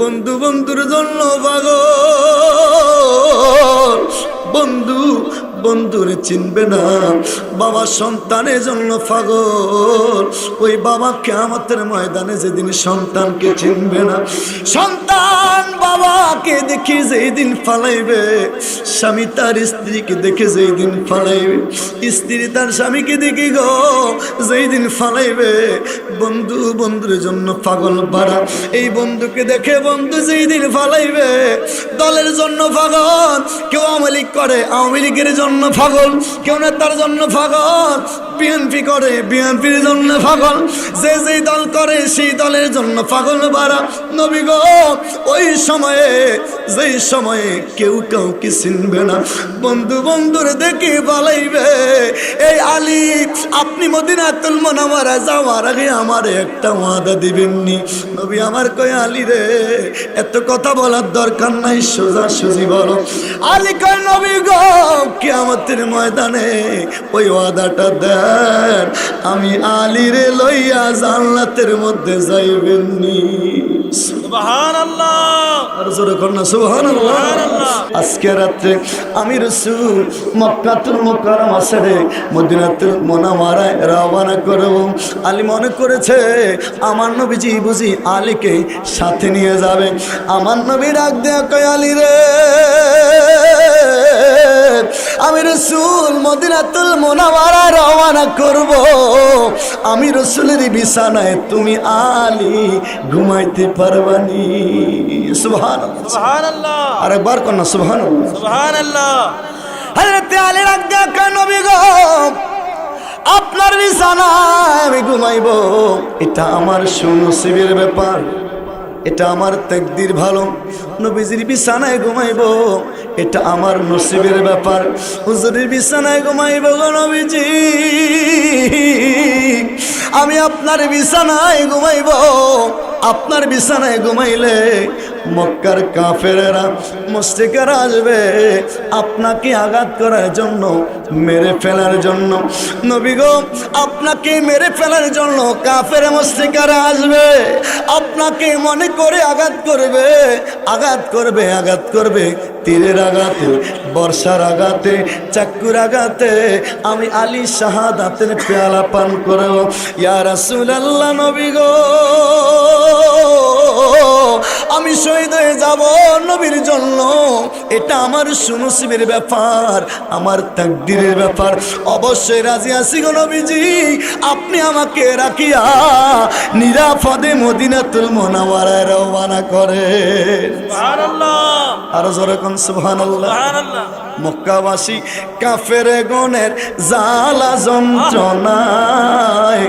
বন্ধু বন্ধুর জন্য পাগল। বন্ধু বন্ধুরে চিনবে না, বাবা সন্তানের জন্য পাগল। ওই বাবা কেমতের ময়দানে যেদিন সন্তানকে চিনবে না, সন্তান বাবাকে দেখে যেই দিন ফালাইবে, স্বামী তার স্ত্রীকে দেখে যেই দিন ফালাইবে, স্ত্রী তার স্বামীকে দেখে গো যেই দিন ফালাইবে, বন্ধু বন্ধুর জন্য পাগল পাড়া এই বন্ধুকে দেখে বন্ধু যেই দিন ফালাইবে, দলের জন্য পাগল, কেউ আওয়ামী লীগ করে, আওয়ামী লীগের জন্য পাগল, কেউ নেতার জন্য পাগল, বিএনপি করে, বিএনপির জন্য পাগল। যে যেই দল করে, সেই দলের জন্য পাগল বাড়া। নবী গো ওই সময়ে, যেই সময়ে কেউ কাউকে চিনবে না, বন্ধু বন্ধুর দেখে পালাইবে এই আলী, আপনি মদিনাতুল মোনামারা যাওয়ার আগে আমার একটা ওয়াদা দিবেননি। নবী আমার কয়, আলী রে, এত কথা বলার দরকার নাই, সোজা সুজি বলো। আলী কয়, নবী গো, কিয়ামতের ময়দানে ওই ওয়াদাটা দেন, আমি আলী রে লইয়া জান্নাতের মধ্যে যাইবেননি। আজকে রাত্রে আমি রসুল মক্কাতুল মুকাররমা ছেড়ে মদিনাতুল মুনাওয়ারায় রওনা করব। আলী মনে করেছে আমার নবীজি বুঝি আলীকে সাথে নিয়ে যাবে। আমার নবী ডাক দেয় কয় আলী রে আমি রসুল মদিনাতুল মুনাওয়ারায় রওয়ানা করব। আমি রসুলের বিছানায় তুমি আলি ঘুমাইতে পারবানি। সুবহানাল্লাহ। আরেকবার কন্যা সুবহান সুবহানাল্লাহ। হজরতে আলী রাজ্ঞা নবী গো আপনার বিছানায় আমি ঘুমাইব। এটা আমার সুনসিবের ব্যাপার। এটা আমার তেকদির ভালো। নবীজির বিছানায় ঘুমাইব। এটা আমার নসিবের ব্যাপার। হুজুরের বিছানায় ঘুমাইব নবীজি। আমি আপনার বিছানায় ঘুমাইব। আপনার বিছানায় ঘুমাইলে মক্কার কাফেরেরা মুস্তিকারা আসবে। আপনাকে আঘাত করার জন্য, মেরে ফেলার জন্য। নবী গো, আপনাকে মেরে ফেলার জন্য কাফের মুস্তিকারা আসবে। আপনাকে মনে করে আঘাত করবে আঘাত করবে আঘাত করবে। তীরের আঘাতে বর্ষার আঘাতে চাকুর আঘাতে আমি আলী শাহাদাতের পেয়ালা পান করব। ইয়া রাসূলুল্লাহ নবী গো আমি শহীদ হয়ে যাব নবীর জন্য। এটা আমার সুনসিবের ব্যাপার আমার তাকদিরের ব্যাপার। অবশ্যই রাজি আছি গো নবীজি আপনি আমাকে রাখিয়া নিরাপদে মদিনাতুল মোনাওয়ারায় রওনা করে আরও জোরে কোন সুবহানাল্লাহ। মক্কাবাসী কাফের গনের জালা যন্ত্রণায়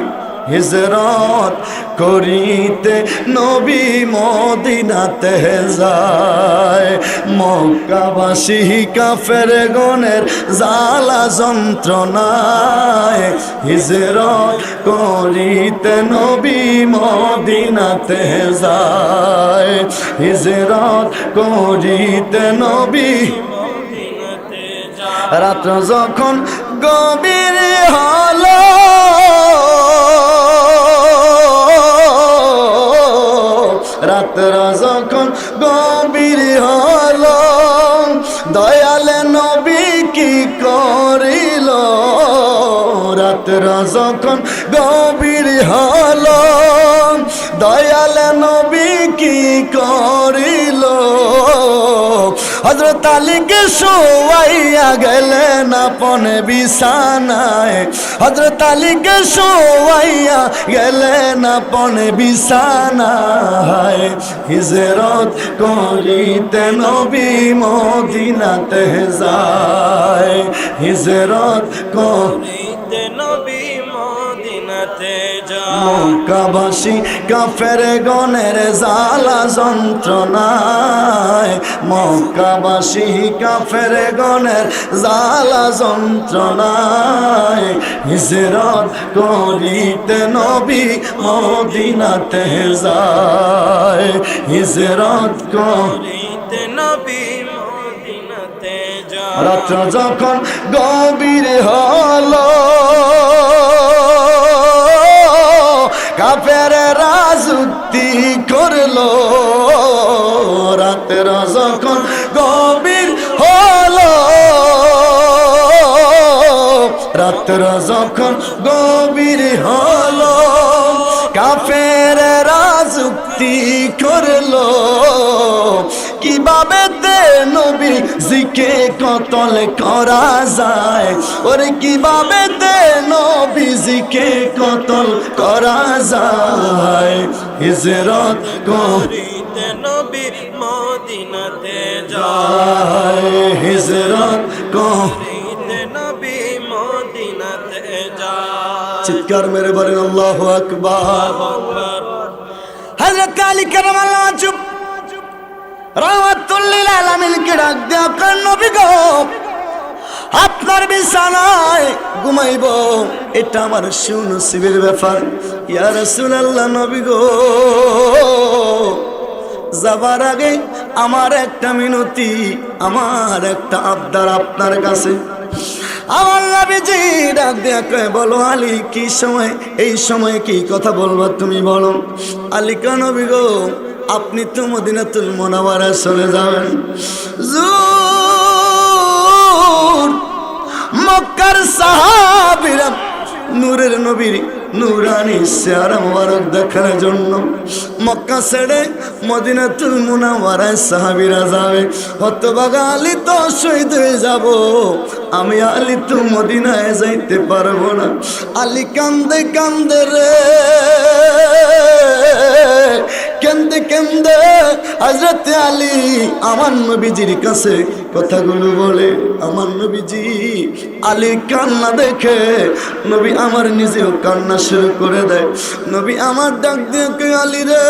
হিজরত করিতে নবী মদিনাতে যায়। মক্কাবাসী কাফের গনের জালা যন্ত্রণায় হিজরত করিতে নবী মদিনাতে যায়। হিজরত করিতে নবী রাত্র যখন গভীর হলো রাত্র যখন গভীর হল দয়ালে নবী কি করিল? রাত্র যখন গভীর হল দয়ালে নবী কি করিল? হজরত আলীকে শোয়াইয়া গেলেন আপন বিছানায়। হজরত আলীকে শোয়াইয়া গেলেন আপন বিছানায়। হিজরত করিতে নবী মদিনাতে যায়। হিজরত করি তে নবী মদিনাতে যা মক্কাবাসী কাফের গনের জালা যন্ত্রণায়। মক্কাবাসী কাফের গনের জালা যন্ত্রণায়। হিজরত করিতে নবী মদিনাতে যায়। হিজরত করি তে নবী রাত্র যখন গভীর হলো কাফের রাজুক্তি করল। রাতেরা যখন গভীর হলো, রাতেরা যখন গভীর হলো, কাফের রাজুক্তি করল। কীভাবে নবী জিকে কতল করা যায়? ওরে কীভাবে তে নবী জিকে কতল করা যায়? হিজরত করি করিতে নবী মদিনাতে যায়। হিজরত করি করিতে নবী মদিনাতে যায়। চিৎকার মেরে বলেন আল্লাহ আকবার। হযরত আলী কারামাল্লাহ চুপ। রাহমাতুল্লিল আলামিনকে ডাক দেয়া কার নবী গো। আপনার বিছানায় ঘুমাইব। এটা আমার সুনসিবের ব্যাপার। ইয়া রাসূলুল্লাহ, নবী গো। যাবার আগে আমার একটা মিনতি, আমার একটা আবদার আপনার কাছে। আমার নবীজি ডাক দেয়া বলো আলী, কি সময়, এই সময় কি কথা বলব তুমি বলো। আলী কেন গো, আপনি তো মদিনাতুল মোনাওয়ারা চলে যাবেন। মক্কার সাহাবীরা নূরের নবীর নুরানি মোবারক দেখার জন্য মক্কা ছেড়ে মদিনাতুল মুনাওয়ারায় সাহাবীরা যাবে। হতবাগা আলী তো শহীদ হয়ে যাব। আমি আলী তো মদিনায় যাইতে পারব না। আলী কান্দে কান্দে রে কেন্দে কেন্দে হজরত আলী আমার নবীজির কাছে কথাগুলো বলে, আমার নবীজি আলী কান্না দেখে নবী আমার নিজেও কান্না শুরু করে দেয়। নবী আমার ডাক কে আলী রে?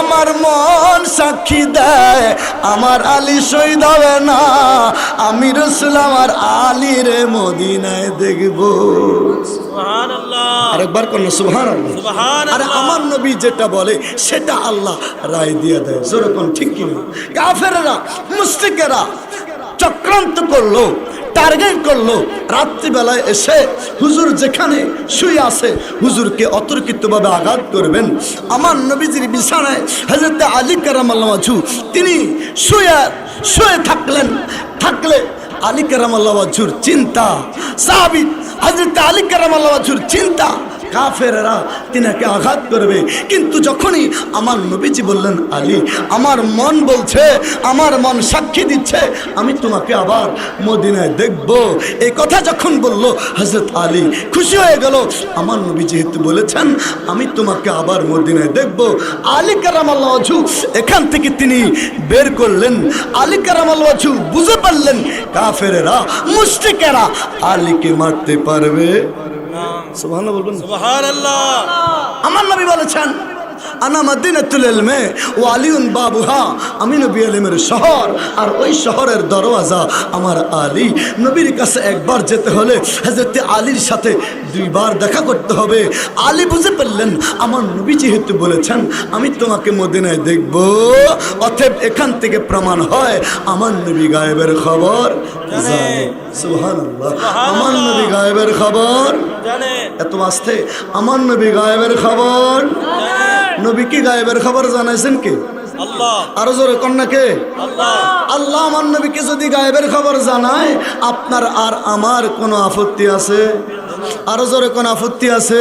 আমার মন সাক্ষী দেয়, আমার আলী শহীদ হবে না। আমি রসুল আমার আলী রে মদিনায় দেখব। সুবহানাল্লাহ। আরেকবার কোন সুহান আরে আমার নবী যেটা বলে সেটা আল্লাহ রায় দিয়ে দেয়। যেরকম ঠিক কিনা? কাফেরেরা মুস্তিকেরা চক্রান্ত করল টার্গেট করল। রাত্রিবেলায় এসে হুজুর যেখানে শুয়ে আছে হুজুরকে অতর্কিতভাবে আঘাত করবেন। আমার নবীজির বিছানায় হজরত আলী কারামাল্লামাজু তিনি শুয়ে শুয়ে থাকলেন। থাকলে আলী কারামাল্লামাজুর চিন্তা সাহাবি হজরত আলী কারামাল্লামাজুর চিন্তা। কাফেরেরা তিনাকে আঘাত করবে। কিন্তু যখনই আমার নবীজি বললেন, আলী, আমার মন বলছে, আমার মন সাক্ষী দিচ্ছে, আমি তোমাকে আবার মদিনায় দেখব। এই কথা যখন বলল হজরত আলী খুশি হয়ে গেল। আমার নবী যেহেতু বলেছেন, আমি তোমাকে আবার মদিনায় দেখব। আলী কারামাল্লাহ এখান থেকে তিনি বের করলেন। আলী কারামাল্লাহ বুঝে পারলেন, কাফেরেরা মুষ্টিকেরা আলীকে মারতে পারবে। সুবহানাল্লাহ বলবেন? সুবহানাল্লাহ আমার নবী বলেছেন আনা মদিনাতুল ইলমে ও আলিউন বাবুহা আমি নবী আলিমের শহর। আর ওই শহরের দরওয়াজা আমার আলী। নবীর কাছে একবার যেতে হলে হযরত আলীর সাথে দুইবার দেখা করতে হবে। আলী বুঝে ফেললেন আমার নবী যেহেতু বলেছেন আমি তোমাকে মদিনায় দেখব। অতএব এখান থেকে প্রমাণ হয় আমার নবী গায়েবের খবর আমার নবী গায়েবের খবর জানে। এত আসতে। আমার নবী গায়েবের খবর নবী কি গায়েবের খবর জানাইছেন কি? আরও জোরে কন্যাকে আল্লাহ আমার নবীকে যদি গায়েবের খবর জানায় আপনার আর আমার কোনো আপত্তি আছে? আরও জোরে কোন আপত্তি আছে?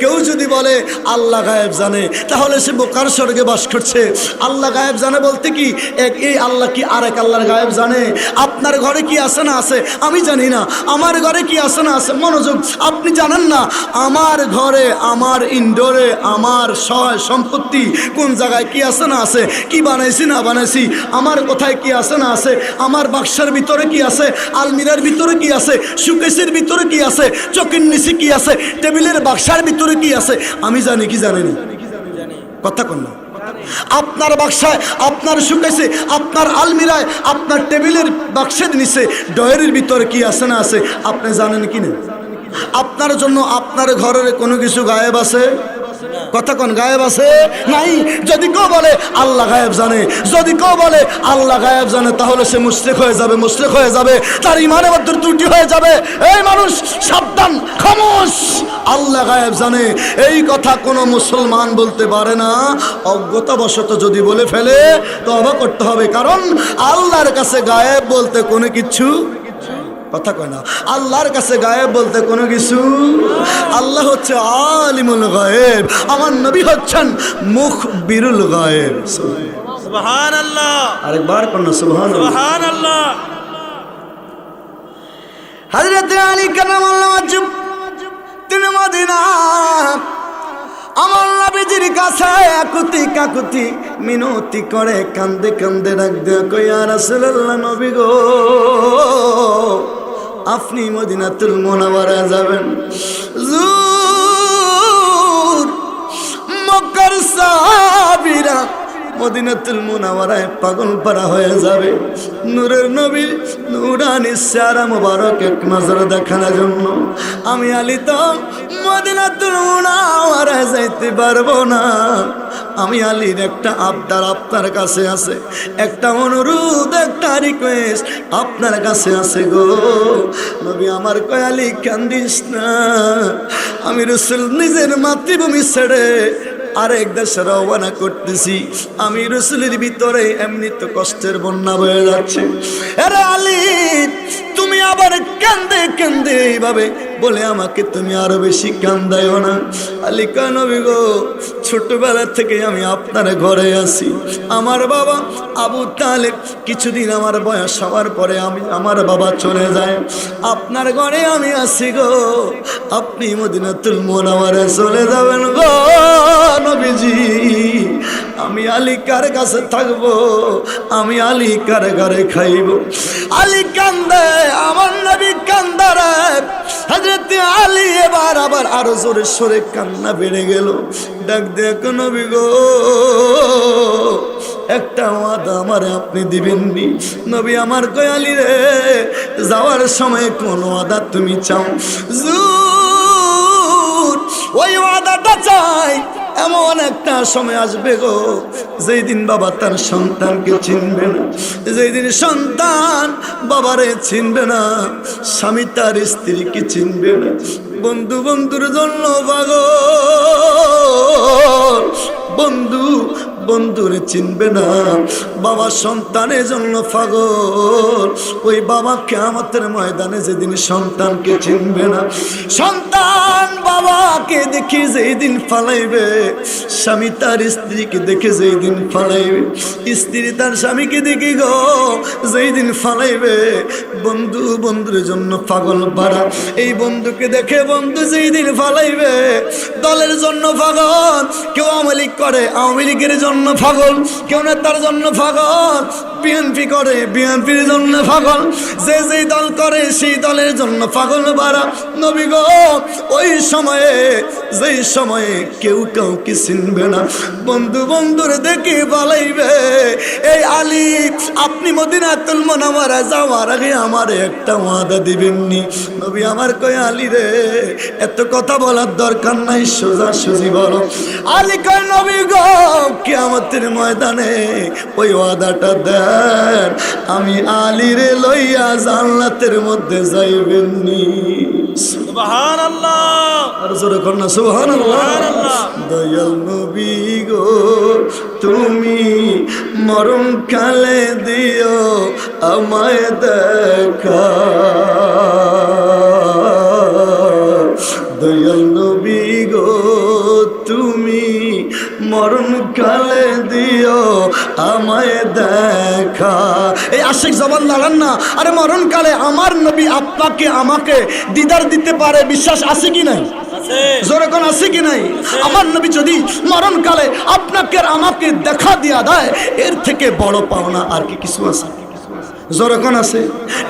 কেউ যদি বলে, আল্লাহ গায়েব জানে, তাহলে সে বোকার স্বর্গে বাস করছে। আল্লাহ গায়েব জানে বলতে কি? এক, এই আল্লাহ কি আরেক আল্লাহর গায়েব জানে? আপনার ঘরে কি আছে না আছে? আমি জানি না। আমার ঘরে কি আছে না আছে? মনোযোগ, আপনি জানেন না। আমার ঘরে, আমার ইনডোরে আমার সহায় সম্পত্তি, কোন জায়গায় কি আছে না আছে? কি বানাইছি, না বানাইছি? আমার কোথায় কি আছে না আছে? আমার বাক্সার ভিতরে কি আছে? আলমিরার ভিতরে কি আছে? সুকেশের ভিতরে কি আছে? চোখের নিচে কি আছে? টেবিলের বাক্সার ভিতরে কি আছে? আমি জানি, কি জানি? না কথা কন না। আপনার বাক্সায় আপনার সুকেছে আপনার আলমিরায়, আপনার টেবিলের বাক্সের নিচে ডয়ের ভিতরে কি আছে না আছে, আপনি জানেন কি না? আপনার জন্য আপনার ঘরের কোনো কিছু গায়েব আছে? কথা কোন গায়েব আছে? নাই। যদি কেউ বলে, আল্লাহ গায়েব জানে। যদি কেউ বলে, আল্লাহ গায়েব জানে, তাহলে সে মুশরিক হয়ে যাবে, মুশরিক হয়ে যাবে। তার ইমানের মধ্যে ত্রুটি হয়ে যাবে। এই মানুষ, সাবধান, খামোশ। আল্লাহ গায়েব জানে। এই কথা কোনো মুসলমান বলতে পারে না। অজ্ঞতাবশত যদি বলে ফেলে তো করতে হবে। কারণ, আল্লাহর কাছে গায়েব বলতে কোনো কিছু কথা কয় না। আল্লাহর কাছে গায়েব বলতে কোনো কিছু? আল্লাহ হচ্ছে আলিমুল গায়েব। আমার নবী হচ্ছেন মুখ বিরুল গায়েব। সুবহান আল্লাহ আরেকবার কন্যা সুবহান সুবহান আল্লাহ হজরত আলী কালামাল্লাহ তিনি মদিনা। আমার নবীজির কাছে একুতি কাকুতি মিনতি করে কান্দে কান্দে ডাক দেয়া কইয়া রাসূলুল্লাহ নবী গো। আপনি মদিনাতুল মুনাওয়ারা যাবেন। মক্কার সাহাবীরা মদিনাতুল মুনাওয়ারায় পাগল পারা হয়ে যাবে। নূরের নবী নুরানি সারা মুবারক এক নজর দেখানোর জন্য। আমি আলী তো মদিনাতুল মুনাওয়ারায় যাইতে পারব না। আমি আলীর একটা আবদার আপনার কাছে আছে, একটা অনুরোধ, একটা রিকোয়েস্ট আপনার কাছে আছে গো। নবী আমার কয়, আলী কান্দিস না। আমি রসুল নিজের মাতৃভূমি ছেড়ে আরেক দেশে রওনা করতেছি। আমি রসুলের ভিতরে এমনি তো কষ্টের বন্যা বয়ে যাচ্ছে। আলী, তুমি আবার কেন্দে, কান্দে এইভাবে বলে আমাকে তুমি আরও বেশি কান্দাইও না। আলী কানবি গো, ছোটবেলা থেকে আমি আপনার ঘরে আসি আমার বাবা আবু তালেব কিছুদিন আমার বয়স হওয়ার পরে আমি আমার বাবা চলে যায়। আপনার ঘরে আমি আসি গো, আপনি মদিনাতুল মোনাওয়ারে চলে যাবেন গো নবীজি। আমি আলী কার কাছে থাকব, আমি আলী কার ঘরে খাইব। আলী কান্দে, আমার নবী কান্দারে হজরত আলী এবার আবার আরও জোরে সরে কান্না বেড়ে গেল। ডাক দেখ নবী গো? একটা ওয়াদা আমার আপনি দিবেননি। নবী আমার কয়ালি রে, যাওয়ার সময় কোন ওয়াদা তুমি চাও। জুর এমন একটা সময় আসবে গো যেই দিন বাবা তার সন্তানকে চিনবে না যেই দিন সন্তান বাবারে চিনবে না, স্বামী তার স্ত্রীকে চিনবে না। বন্ধু, বন্ধুর জন্য পাগল বন্ধু বন্ধুরে চিনবে না। বাবা সন্তানের জন্য পাগল। ওই বাবা কেমতের ময়দানে যেদিন সন্তানকে চিনবে না, সন্তান বাবাকে দেখে যেই দিন ফালাইবে স্বামী তার স্ত্রীকে দেখে যেই দিন ফালাইবে স্ত্রী তার স্বামীকে দেখে গো যেই দিন ফালাইবে বন্ধু, বন্ধুর জন্য পাগল পারা এই বন্ধুকে দেখে বন্ধু যেই দিন ফালাইবে দলের জন্য পাগল, কেউ আওয়ামী লীগ করে, আওয়ামী লীগের জন্য পাগল, কেউ নেতার জন্য পাগল বিএনপি করে বিএনপির জন্য পাগল। যে যেই দল করে, সেই দলের জন্য পাগল বাড়া নবী গো, ওই সময়ে, যেই সময়ে কেউ কাউকে চিনবে না। বন্ধু বন্ধুর দেখে পালাইবে। এই আলী, আপনি মদিনাতুল মোনামারা যাওয়ার আগে আমার একটা ওয়াদা দিবেননি। নবী আমার কয়, আলী রে, এত কথা বলার দরকার নাই সোজা সুজি বলো আলী কয় নবী গো কিয়ামতের ময়দানে ওই ওয়াদাটা দেন। আমি আলী রে লইয়া জান্নাতের মধ্যে যাইবেননি। আর জোরে কর না সুবহানাল্লাহ। দয়াল নবী গো তুমি মরম কালে দিও আমায় দেখা। মরণ কালে দিও আমায় দেখা। এই আশিক জবান দাঁড়ান না আরে মরণ কালে আমার নবী আপনাকে আমাকে দিদার দিতে পারে বিশ্বাস আছে কি নাই? আছে। কি নাই? আমার নবী যদি মরণকালে আপনাকে আর আমাকে দেখা দিয়া দেয় এর থেকে বড় পাওনা আর কি কিছু আছে? জোরকন আছে।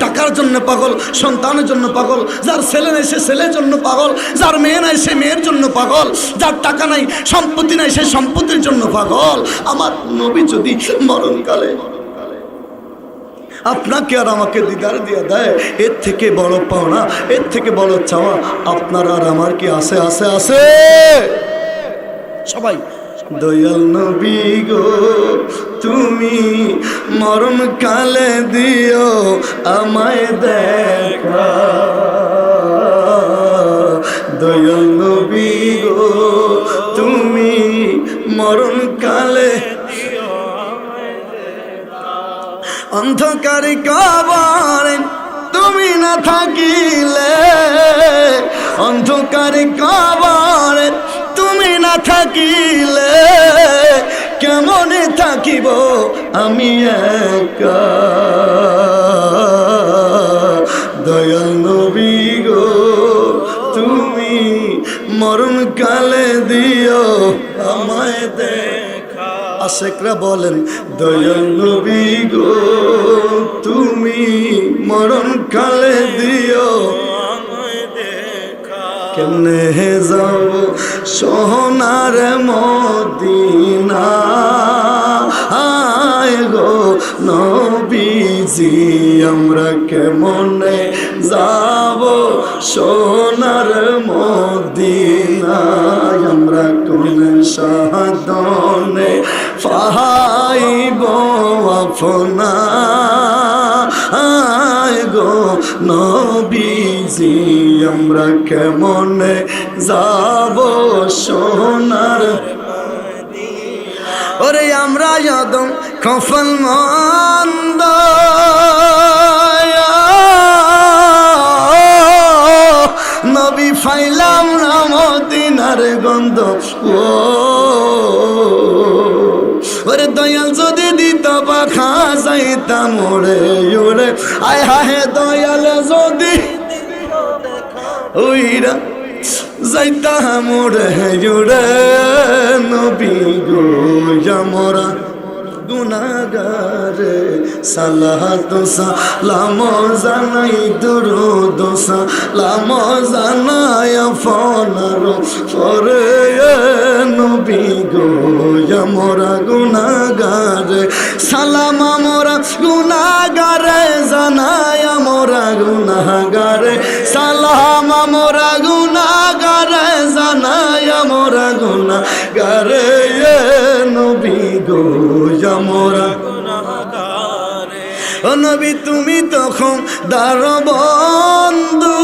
টাকার জন্য পাগল, সন্তানের জন্য পাগল, যার ছেলে নাই সে ছেলের জন্য পাগল, যার মেয়ে নাই সে মেয়ের জন্য পাগল, যার টাকা নাই সম্পত্তি নাই সে সম্পত্তির জন্য পাগল। আমার নবী যদি মরণকালে আপনাকে আর আমাকে দিদার দিয়ে দেয়, এর থেকে বড় পাওনা, এর থেকে বড় চাওয়া আপনার আর আমার কি আছে আছে আছে? সবাই দয়াল নবী গো, তুমি মরণ কালে দিও আমায় দেখা। দয়াল নবী গো, তুমি মরণ কালে অন্ধকার কবরে তুমি না থাকিলে, অন্ধকার কবরে তুমি না থাকিলে আশেকরা বলেন, দয়াল নবী গো, তুমি মরণ কালে দিও। কেমনে যাব সোনার মদিনা? আয় গো নবীজি, আমরা কেমনে যাব সোনার মদিনায়? আমরা কোন সাধনে পাহাইব আপনা গো নবীজি, আমরা কেমনে যাব সোনার ওরে আমরা যদম কফল মন্দ, নবী ফাইলাম রামদিনার গন্ধ, ও যাইতাম ওরে ওরে। আয় হায় দয়াল যদি ওইরা যাইতাম ওরে ওরে। নবী গো আমরা গুনাগারে সালাহ দোসা লাম জানাই দুরু দোসা লাম জানাই ফনার পরে নবী গো আমরা গুনাগারে সালাম আমরা গুনাগারে জানাই আমরা গুনাগারে সালাম আমরা গুনাগারে জানাই আমরা গুনাগারে নবী গো নবী, তুমি তখন দার বন্ধু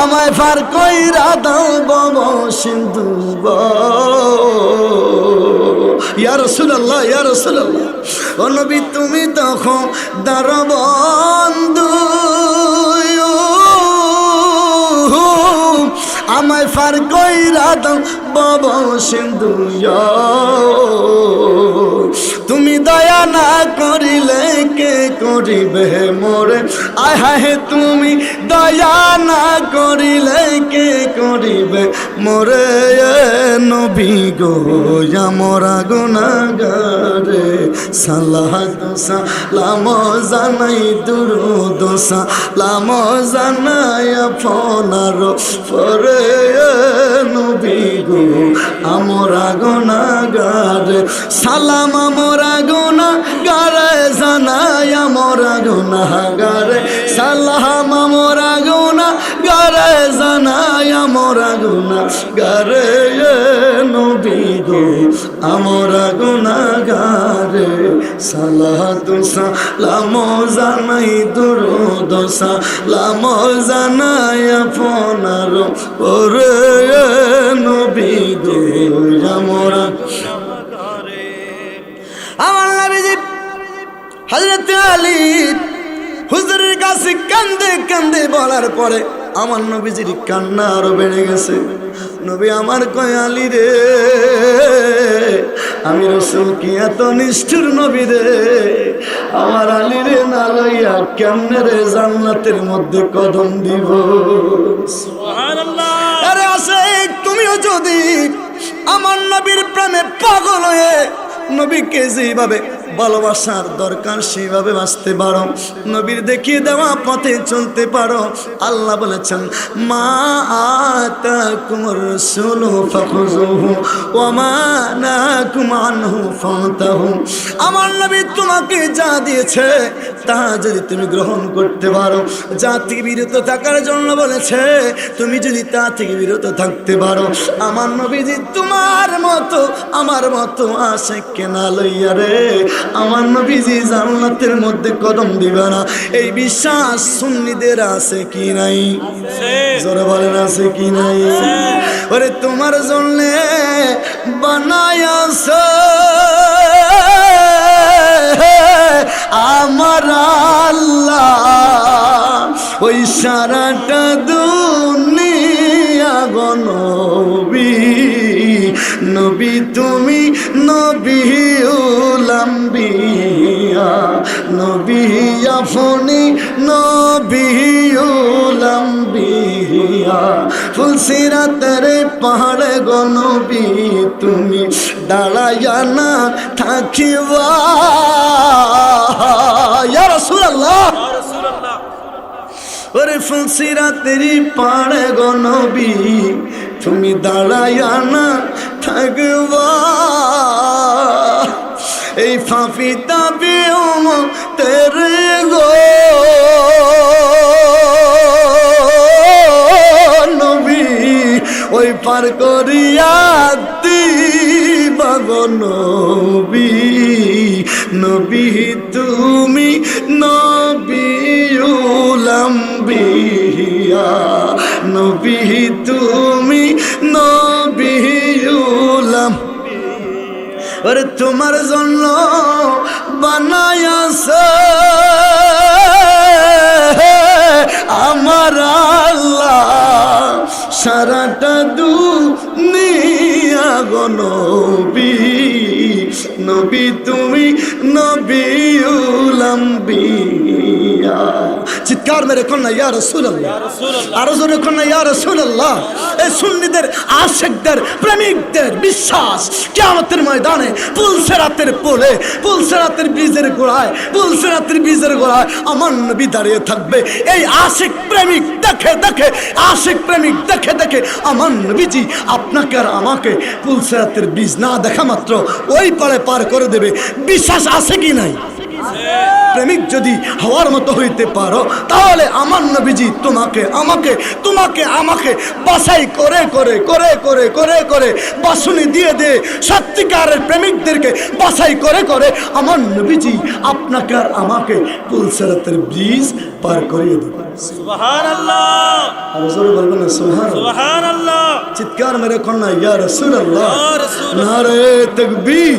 আমায় ফার কইরা দাও বম সিন্ধু ইয়া রাসূলুল্লাহ ইয়া রাসূলুল্লাহ। ও নবী, তুমি তখন দার বন্ধু আমায় ফার কইরা দাও বাবা সিন্ধু তুমি দয়া না করিলে কে করিবে মোরে? আয় হায় তুমি, দয়া না করিলে কে করিবে? মোরে নবী গো, আমরা গুনাগারে সালাহ দোসা লাম জানাই দুরু দোসা লাম জানাই ফোনার পরে নবী গো, আমরা গুনাগারে সালাম, আমরা গুনাগারে জানাই আমরা গুনাগারে সালাম আমরা গুনাগারে জানাই আমরা গুনাগারে নবী গো আমরা গুনাগারে সালাহ দোসা লাম জানাই দুরু দোসা লাম জানাই আপনার ওরে নবী গো আমার হজরত আলী হুজুরের কাছে কান্দে কান্দে বলার পরে আমার নবীজির কান্না আরও বেড়ে গেছে। নবী আমার কয় আলী রে আমি রসুল কি এত নিষ্ঠুর নবী রে? আমার আলী রে না লইয়া কেমনে রে জান্নাতের মধ্যে কদম দিব? আরে আসে তুমিও যদি আমার নবীর প্রেমে পাগল হয়ে নবীকে যেভাবে ভালোবাসার দরকার, সেইভাবে বাঁচতে পারো। নবীর দেখিয়ে দেওয়া পথে চলতে পারো। আল্লাহ বলেছেন, মা ফান্তাহু আমার নবী তোমাকে যা দিয়েছে, তা যদি তুমি গ্রহণ করতে পারো। যা থেকে বিরত থাকার জন্য বলেছে, তুমি যদি তা থেকে বিরত থাকতে পারো। আমার নবীজি, তোমার মতো, আমার মতো আসে কেনা লইয়া রে আমার নবীজি জান্নাতের মধ্যে কদম দিবে না। এই বিশ্বাস সুন্নিদের আছে কি নাই? জোরে বলেন, আছে কি নাই? ওরে, তোমার জন্য বানায় আমার আল্লাহ ওই সারাটা দুনিয়া গনবী নবী তুমি নবী উলাম্বিয়া নবী আফনি নবী উলাম্বিয়া ফুলসিরাতের পাহাড় গনবী তুমি দাঁড়াইয়া না থাকিবা রাসূলুল্লাহ। ওরে ফুলসিরাতেরই পাড়ে গনবী তুমি দাঁড়াইয়া না থাকবা। এই ফাঁপি তাবি তেরে গো। নবী, ওই পার করিয়া দিবা গো নবী। নবী, তুমি নবী উলাম্বিয়া। নবী, তুমি নবী ওরে তোমার জন্য বানায়াছে আমার আল্লাহ সারাটা গো নবী। নবী তুমি নবী উলাম্বিয়া চিৎকার মেরে কন্যা ইয়া রাসূলুল্লাহ। আরও জোরে কন্যা ইয়া রাসূলুল্লাহ। এই সুন্নিদের আশেকদের প্রেমিকদের বিশ্বাস কিয়ামতের ময়দানে পুলসেরাতের পোলে পুলসেরাতের বীজের গোড়ায় পুলসেরাতের বীজের গোড়ায় আমার নবী দাঁড়িয়ে থাকবে। এই আশিক প্রেমিক দেখে দেখে আশিক প্রেমিক দেখে দেখে আমার নবীজি আপনাকে আর আমাকে পুলসেরাতের বীজ না দেখা মাত্র ওই পারে পার করে দেবে। বিশ্বাস আছে কি নাই? প্রেমিক যদি হওয়ার মতো হইতে পারো তাহলে আমার নবীজি তোমাকে আমাকে তোমাকে আমাকে বাছাই করে করে করে করে করে করে বাসুনি দিয়ে দে সত্যিকারের প্রেমিকদেরকে বাছাই করে করে আমার নবীজি আপনাকে আর আমাকে পুলসেরাতের ব্রিজ পার করিয়ে দেবে। বলবেন চিৎকার মেরে কন্যা ইয়া রাসূলুল্লাহ। ইয়া রাসূলুল্লাহ। নারে তাকবীর।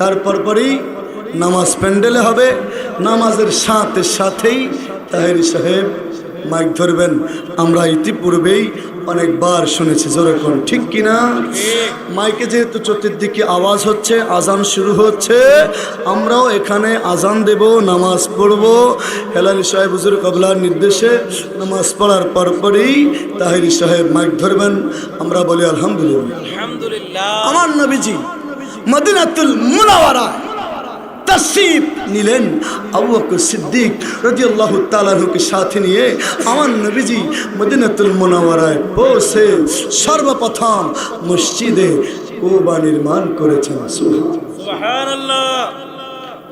তারপর পরই নামাজ প্যান্ডেলে হবে। নামাজের সাথে সাথেই তাহির সাহেব মাইক ধরবেন। আমরা ইতিপূর্বেই অনেকবার শুনেছি যেরকম ঠিক কিনা মাইকে যেহেতু চতুর্দিকে আওয়াজ হচ্ছে আজান শুরু হচ্ছে আমরাও এখানে আজান দেব নামাজ পড়ব। হেলালি সাহেব হুজুর কবলার নির্দেশে নামাজ পড়ার পরপরই তাহিরি সাহেব মাইক ধরবেন। আমরা বলি আলহামদুলিল্লাহ। আলহামদুলিল্লাহ। আমার নবীজি মদিনাতুল মুনাওয়ারা। তশরিফ নিলেন আবু বকর সিদ্দিক রাদিয়াল্লাহু তাআলাকে সাথে নিয়ে। আমার নবীজি মদিনাতুল মুনাওয়ারায় পৌঁছে সর্বপ্রথম মসজিদে কুবা নির্মাণ করেছেন।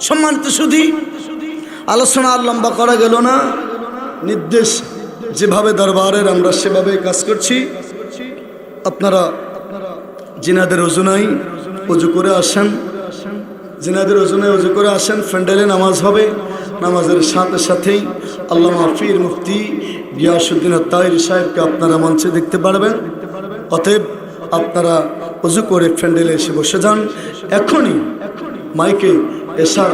সম্মানিত সুধী, আলোচনা আর লম্বা করা গেল না। নির্দেশ যেভাবে দরবারের আমরা সেভাবে কাজ করছি। আপনারা জিনাদের ওজনাই অজু করে আসেন। জিনাদের ওজনে উজু করে আসেন, ফ্যান্ডেলে নামাজ হবে। নামাজের সাথে সাথেই আল্লাহ মাফির মুফতি গিয়াসুদ্দিন তাহির সাহেবকে আপনারা মঞ্চে দেখতে পারবেন। অতএব আপনারা উজু করে ফ্যান্ডেলে এসে বসে যান। এখনই মাইকে এসার